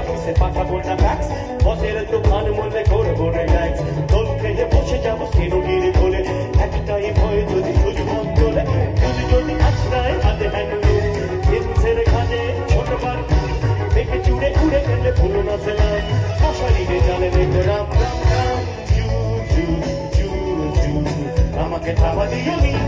অফিসে পাঠাবো না। ফ্যাক্স বসের দোকান মনে করব রিল্যাক্স দোল খেয়ে বসে যাব স্টেনোগির বলে একটাই ভয় যদি and how are you